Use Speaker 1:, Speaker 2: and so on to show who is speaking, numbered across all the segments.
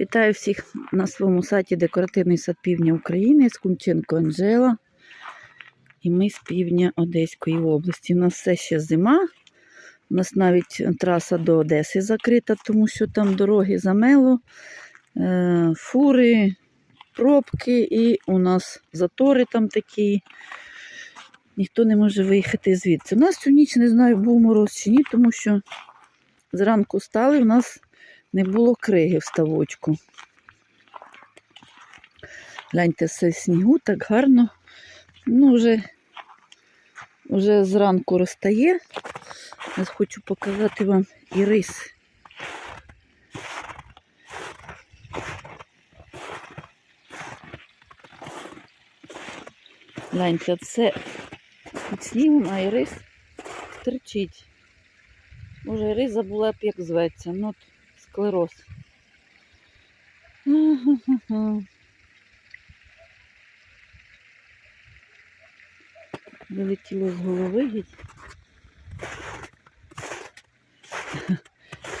Speaker 1: Вітаю всіх на своєму сайті Декоративний сад Півдня України з Кумченко Анжела. І ми з півдня Одеської області. У нас все ще зима. У нас навіть траса до Одеси закрита, тому що там дороги замело, е, фури, пробки і у нас затори там такі. Ніхто не може виїхати звідси. У нас цю ніч не знаю, був мороз чи ні, тому що зранку стали, у нас не було криги в ставочку. Гляньте, все в снігу, так гарно. Ну, вже, вже зранку розтає. Я хочу показати вам і рис. Гляньте, це під снігом, а і рис терчить. Може, рис забула б, як зветься. Ну, склероз. Вилетіло з голови геть.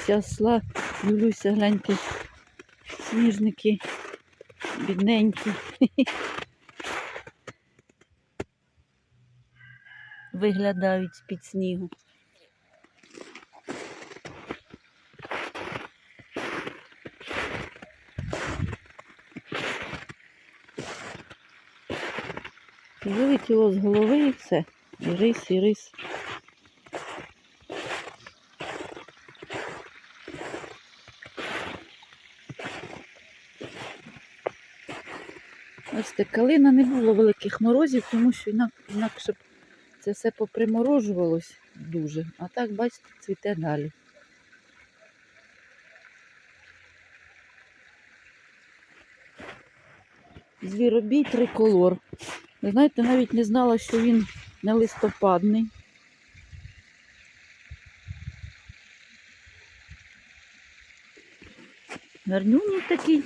Speaker 1: Зараз сла, дивлюся, гляньте, сніжники бідненькі. Виглядають з-під снігу. Вилетіло з голови і все. І рис, і рис. Ось це калина не було великих морозів, тому що інакше б це все поприморожувалось дуже. А так, бачите, цвіте далі. Звіробій триколор. Ви знаєте, навіть не знала, що він не листопадний. Гарнюній такий.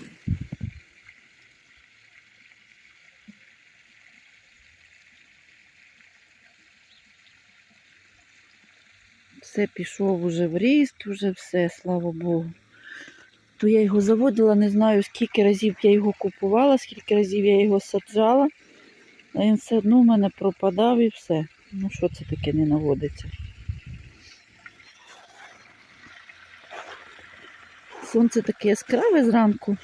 Speaker 1: Все пішов уже в ріст, уже все, слава Богу. То я його заводила, не знаю, скільки разів я його купувала, скільки разів я його саджала. А він все одно в мене пропадав і все. Ну що це таке не наводиться? Сонце таке яскраве зранку.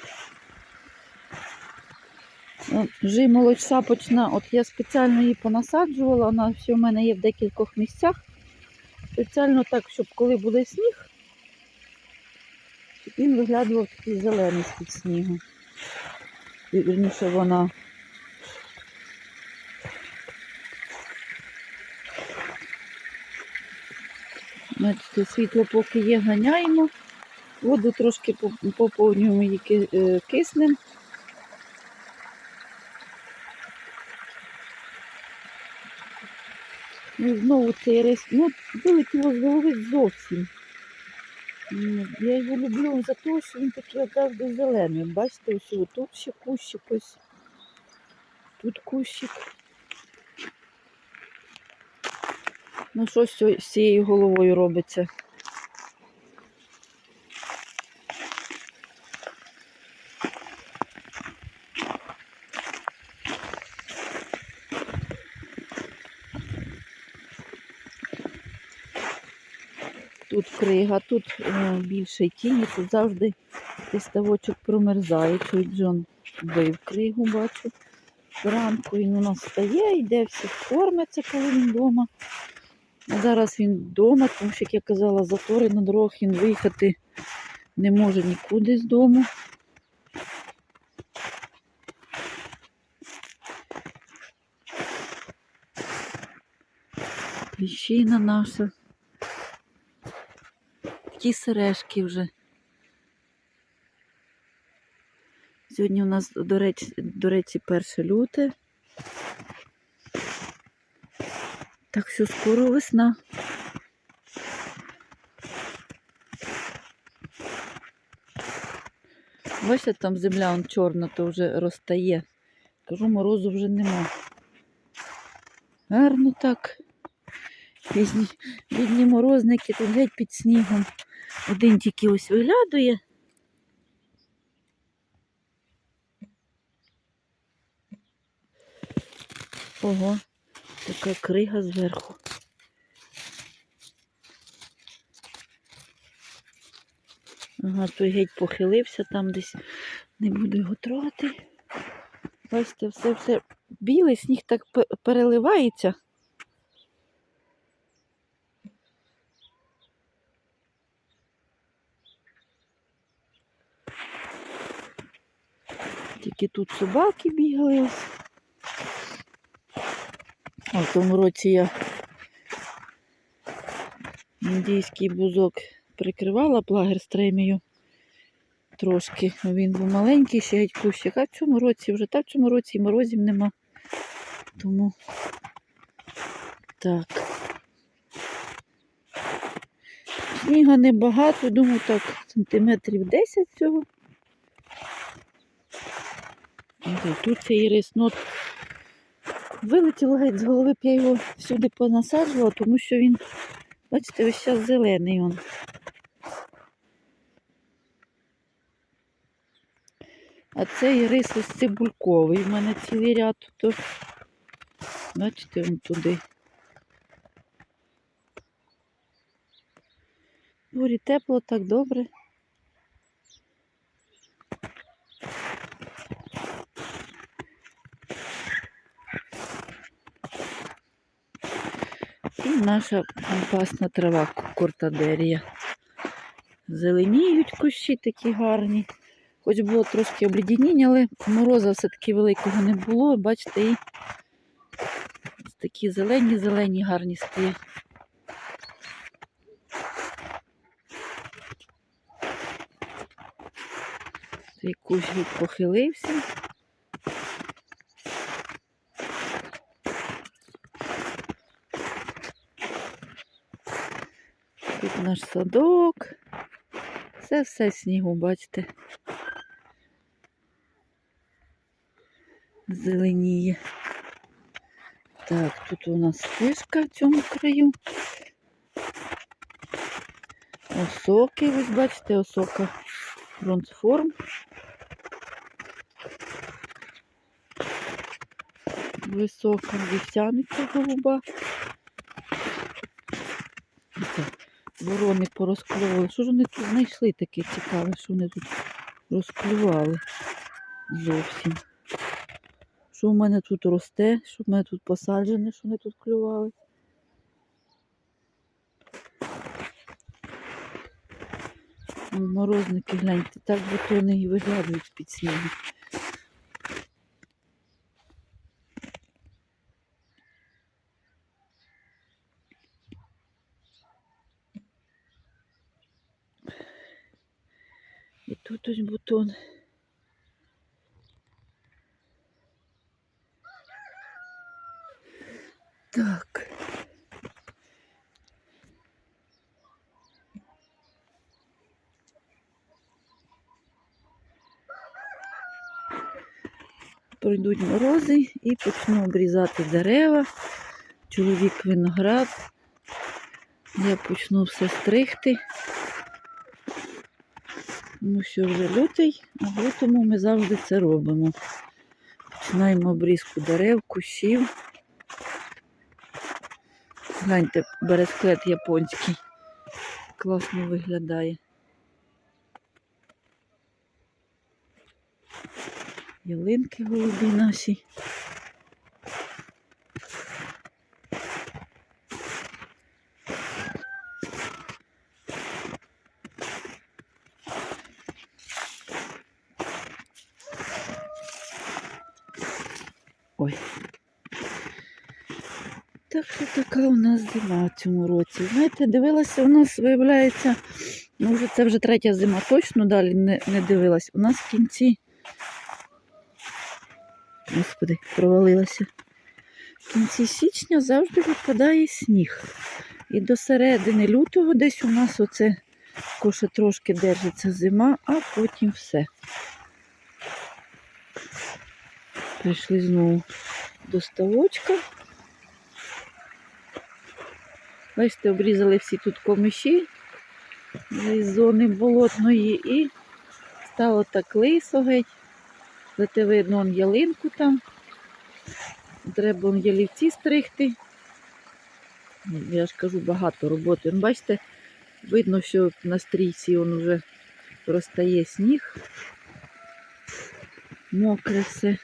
Speaker 1: От, Вже молодь сапочна, от я спеціально її понасаджувала, вона все в мене є в декількох місцях. Спеціально так, щоб коли буде сніг, він виглядував такий зелений з-під снігу. Вірніше вона. Бачите, світло поки є, ганяємо. Воду трошки поповнюємо її е, киснем. Ну, знову цей рис, ну, вилетіло з голови зовсім. Я його люблю за те, що він такий завжди зелений. Бачите, ось тут ще кущик ось. Тут кущик. Ну, що з цією- головою робиться? Тут крига, тут е, більше тіні, тут завжди ставочок промерзає. Чуть Джон бив кригу, бачу. Зранку він у нас стає, йде всі кормиться, коли він вдома. Зараз він вдома, тому що, як я казала, затори на дорогах він виїхати не може нікуди з дому. Ліщина наша. Такі сережки вже. Сьогодні у нас, до речі, до речі, 1 люте. Так що скоро весна. Бачите, там земля он чорна, то вже розтає. Кажу, морозу вже нема. Гарно так. Пізні бідні морозники тут геть під снігом. Один тільки ось виглядує. Ого така крига зверху. Ага, той геть похилився там десь. Не буду його трогати. Бачите, все все білий, сніг так переливається. Тільки тут собаки бігали. А в тому році я індійський бузок прикривала плагерстремію трошки. Він був маленький, ще геть кущик, а в цьому році вже так в цьому році і морозів нема. Тому так. Сніга небагато, думаю, так, сантиметрів 10 цього. Тут цей рис, ну, от вилетіло геть з голови, я його всюди понасаджувала, тому що він, бачите, весь час зелений он. А цей рис ось цибульковий. У мене цілий ряд тут. Бачите, он туди. Горі тепло, так добре. І наша компасна трава кортадерія. Зеленіють кущі такі гарні. Хоч було трошки облідініння, але мороза все-таки великого не було. Бачите, і такі зелені-зелені гарні стоять. Цей кущ похилився. Тут наш садок. Це все снігу, бачите. Зеленіє. Так, тут у нас фишка в цьому краю. Осоки, ось бачите, осока бронзформ. Висока вівсяниця голуба. Це Ворони порозклювали. Що ж вони тут знайшли таке цікаве, що вони тут розклювали зовсім. Що в мене тут росте, що в мене тут посаджене, що вони тут клювали. Морозники, гляньте, так бутони і виглядають з-під снігу. Тут ось бутон. Так. Пройдуть морози і почну обрізати дерева. Чоловік виноград. Я почну все стригти. Тому що вже лютий, а в лютому ми завжди це робимо. Починаємо обрізку дерев, кущів. Гляньте, бересклет японський. Класно виглядає. Ялинки голубі наші. Ой. Так що така у нас зима в цьому році. Знаєте, дивилася, у нас виявляється, ну вже це вже третя зима, точно далі не, не дивилась. У нас в кінці. Господи, провалилася. В кінці січня завжди випадає сніг. І до середини лютого десь у нас оце коше трошки держиться зима, а потім все. Прийшли знову до ставочка. Бачите, обрізали всі тут комиші з зони болотної і стало так лисо геть. Зате видно он ялинку там. треба ялівці стригти. Я ж кажу, багато роботи. Бачите, видно, що на стрійці він вже розтає сніг. Мокре все.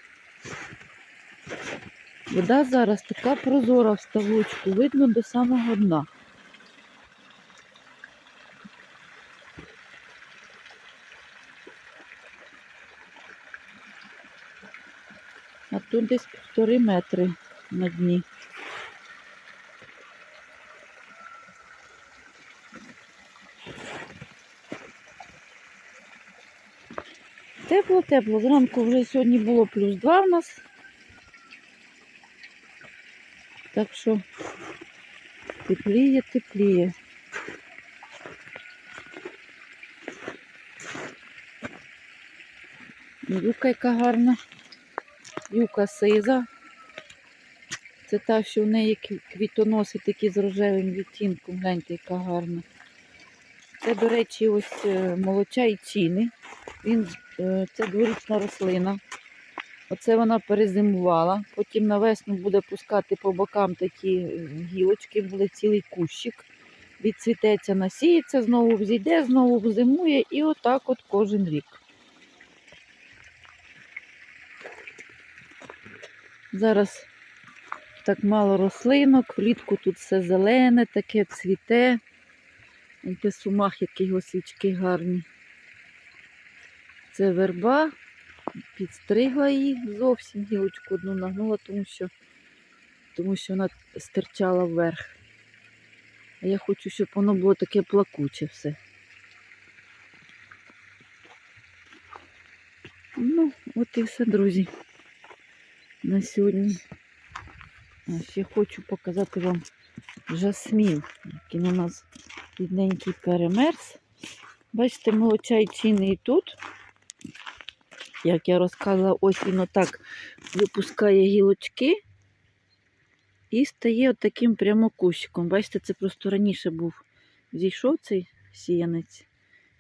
Speaker 1: Вода зараз така прозора в ставочку, видно до самого дна. А тут десь півтори метри на дні. Тепло, тепло. Зранку вже сьогодні було плюс 2 в нас. Так що тепліє, тепліє. Юка яка гарна. Юка сиза. Це та, що в неї кві- квітоноси такі з рожевим відтінком. Гляньте, яка гарна. Це, до речі, ось е, молочай чіни. Він, е, це дворічна рослина. Оце вона перезимувала. Потім на весну буде пускати по бокам такі е, гілочки, буде цілий кущик. Відцвітеться, насіється, знову взійде, знову взимує і отак от кожен рік. Зараз так мало рослинок, влітку тут все зелене, таке цвіте. Це сумах, які його свічки гарні. Це верба, підстригла її зовсім гілочку одну нагнула, тому що, тому що вона стирчала вверх. А я хочу, щоб воно було таке плакуче все. Ну, от і все, друзі. На сьогодні. А ще хочу показати вам жасмін, який у нас бідненький перемерз. Бачите, молочай чинний тут. Як я розказувала, ось він отак випускає гілочки і стає отаким прямо кущиком. Бачите, це просто раніше був зійшов цей сіянець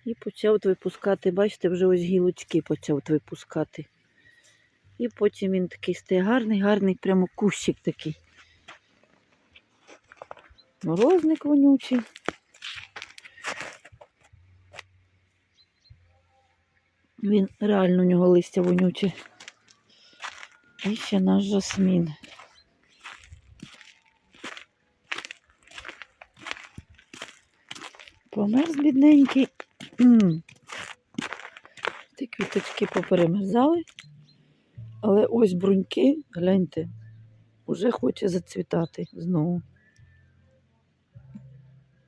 Speaker 1: і почав от випускати, бачите, вже ось гілочки почав от випускати. І потім він такий стає гарний, гарний, прямо кущик такий. Морозник вонючий. Він реально у нього листя вонюче. І ще наш жасмін. Померз бідненький. Ті квіточки поперемерзали. Але ось бруньки, гляньте, уже хоче зацвітати знову.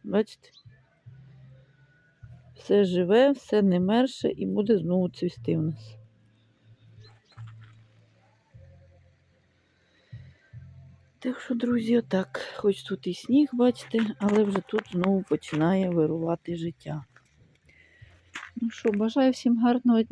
Speaker 1: Бачите? Все живе, все не мерше і буде знову цвісти в нас. Так що, друзі, отак, хоч тут і сніг, бачите, але вже тут знову починає вирувати життя. Ну що, бажаю всім гарного дня.